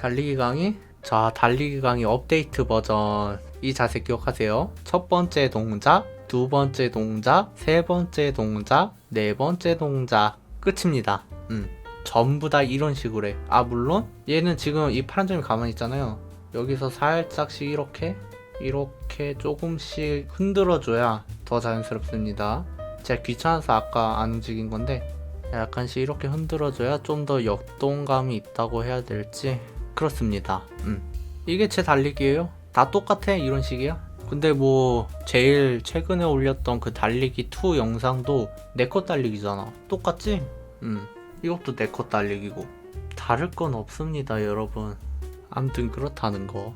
달리기 강의? 자, 달리기 강의 업데이트 버전. 이 자세 기억하세요. 첫 번째 동작, 두 번째 동작, 세 번째 동작, 네 번째 동작. 끝입니다. 음. 전부 다 이런 식으로 해. 아, 물론 얘는 지금 이 파란 점이 가만히 있잖아요. 여기서 살짝씩 이렇게, 이렇게 조금씩 흔들어줘야 더 자연스럽습니다. 제가 귀찮아서 아까 안 움직인 건데, 약간씩 이렇게 흔들어줘야 좀 더 역동감이 있다고 해야 될지 그렇습니다. 음. 이게 제 달리기예요. 다 똑같아 이런 식이야. 근데 뭐 제일 최근에 올렸던 그 달리기 2 영상도 내것 달리기잖아. 똑같지? 음. 이것도 내것 달리기고 다를 건 없습니다, 여러분. 암튼 그렇다는 거.